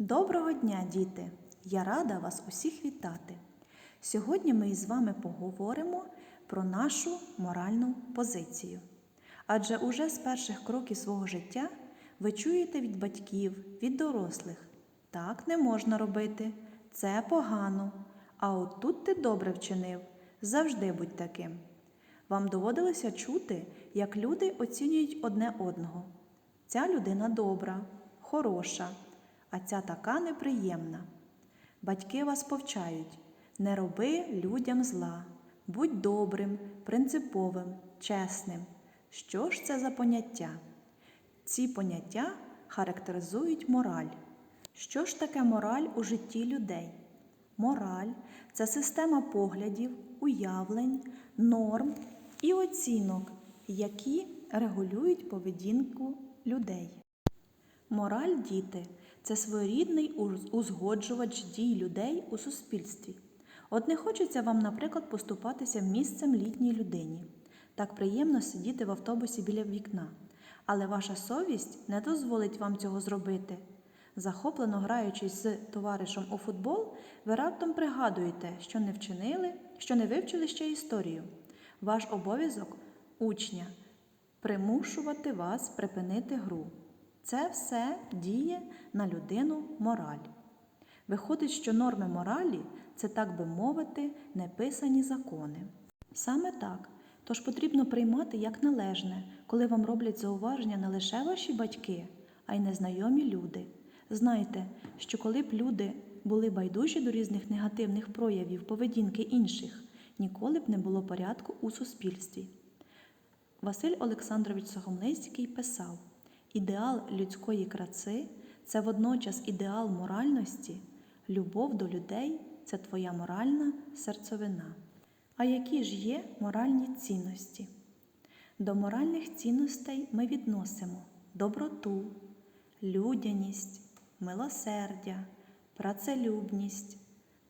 Доброго дня, діти! Я рада вас усіх вітати. Сьогодні ми із вами поговоримо про нашу моральну позицію. Адже уже з перших кроків свого життя ви чуєте від батьків, від дорослих. Так не можна робити, це погано. А от тут ти добре вчинив, завжди будь таким. Вам доводилося чути, як люди оцінюють одне одного. Ця людина добра, хороша, а ця така неприємна. Батьки вас повчають не роби людям зла, будь добрим, принциповим, чесним. Що ж це за поняття? Ці поняття характеризують мораль. Що ж таке мораль у житті людей? Мораль це система поглядів, уявлень, норм і оцінок, які регулюють поведінку людей. Мораль діти це своєрідний узгоджувач дій людей у суспільстві. От не хочеться вам, наприклад, поступатися місцем літній людині. Так приємно сидіти в автобусі біля вікна. Але ваша совість не дозволить вам цього зробити. Захоплено граючись з товаришем у футбол, ви раптом пригадуєте, що не вчинили, що не вивчили ще історію. Ваш обов'язок учня примушувати вас припинити гру. Це все діє на людину мораль. Виходить, що норми моралі це, так би мовити, неписані закони. Саме так. Тож потрібно приймати як належне, коли вам роблять зауваження не лише ваші батьки, а й незнайомі люди. Знайте, що коли б люди були байдужі до різних негативних проявів поведінки інших, ніколи б не було порядку у суспільстві. Василь Олександрович Сухомлинський писав: ідеал людської краси це водночас ідеал моральності, любов до людей це твоя моральна серцевина. А які ж є моральні цінності? До моральних цінностей ми відносимо доброту, людяність, милосердя, працелюбність,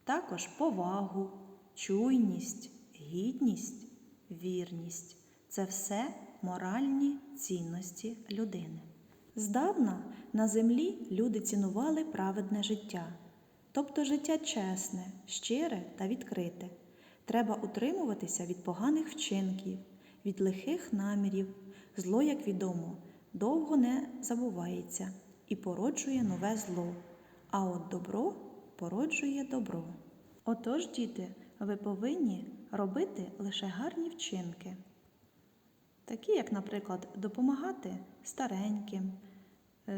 також повагу, чуйність, гідність, вірність це все моральні цінності людини. Здавна на землі люди цінували праведне життя, тобто життя чесне, щире та відкрите. Треба утримуватися від поганих вчинків, від лихих намірів. Зло, як відомо, довго не забувається і породжує нове зло, а от добро породжує добро. Отож, діти, ви повинні робити лише гарні вчинки, такі як, наприклад, допомагати стареньким,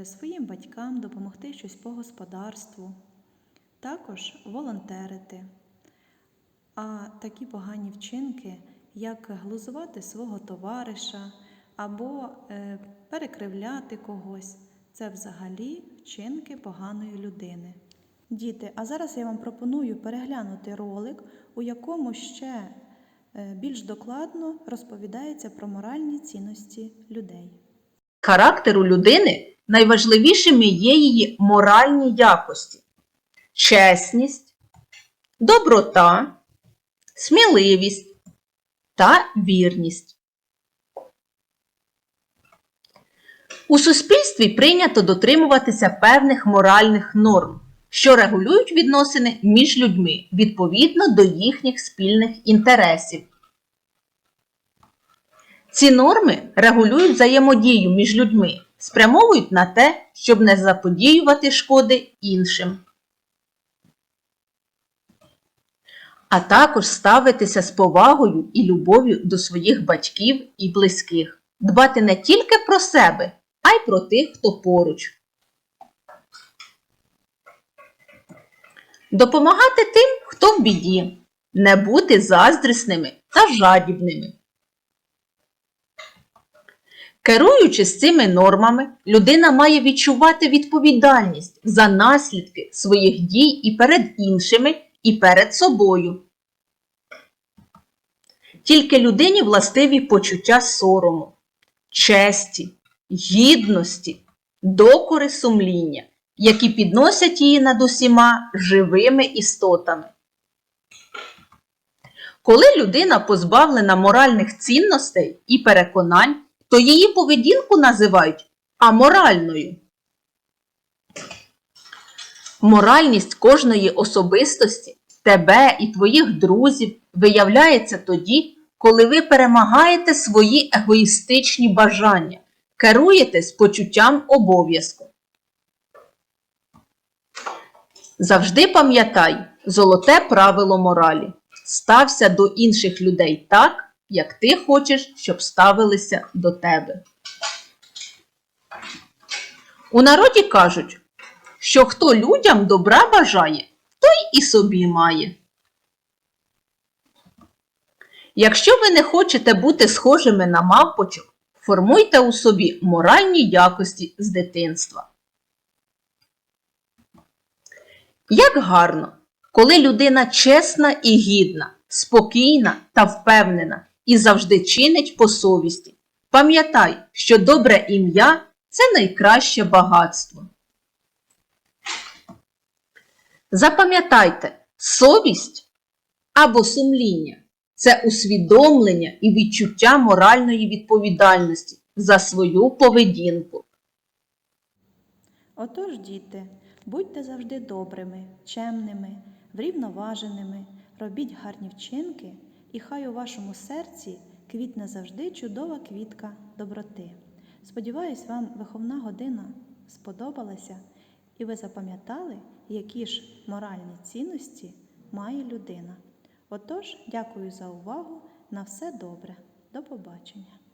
своїм батькам допомогти щось по господарству, також волонтерити. А такі погані вчинки, як глузувати свого товариша або е, перекривляти когось, це взагалі вчинки поганої людини. Діти, а зараз я вам пропоную переглянути ролик, у якому ще е, більш докладно розповідається про моральні цінності людей. Характеру людини найважливішими є її моральні якості: чесність, доброта, сміливість та вірність. У суспільстві прийнято дотримуватися певних моральних норм, що регулюють відносини між людьми відповідно до їхніх спільних інтересів. Ці норми регулюють взаємодію між людьми, спрямовують на те, щоб не заподіювати шкоди іншим. А також ставитися з повагою і любов'ю до своїх батьків і близьких, дбати не тільки про себе, а й про тих, хто поруч. Допомагати тим, хто в біді, не бути заздрісними та жадібними. Керуючись цими нормами, людина має відчувати відповідальність за наслідки своїх дій і перед іншими, і перед собою. Тільки людині властиві почуття сорому, честі, гідності, докори сумління, які підносять її над усіма живими істотами. Коли людина позбавлена моральних цінностей і переконань, то її поведінку називають аморальною. Моральність кожної особистості, тебе і твоїх друзів виявляється тоді, коли ви перемагаєте свої егоїстичні бажання, керуєтесь почуттям обов'язку. Завжди пам'ятай золоте правило моралі. Стався до інших людей так, як ти хочеш, щоб ставилися до тебе. У народі кажуть, що хто людям добра бажає, той і собі має. Якщо ви не хочете бути схожими на мавпочок, формуйте у собі моральні якості з дитинства. Як гарно, коли людина чесна і гідна, спокійна та впевнена і завжди чинить по совісті. Пам'ятай, що добре ім'я це найкраще багатство. Запам'ятайте, совість або сумління це усвідомлення і відчуття моральної відповідальності за свою поведінку. Отож, діти, будьте завжди добрими, чемними, врівноваженими, робіть гарні вчинки, і хай у вашому серці квітне завжди чудова квітка доброти. Сподіваюсь, вам виховна година сподобалася, і ви запам'ятали, які ж моральні цінності має людина. Отож, дякую за увагу. На все добре. До побачення.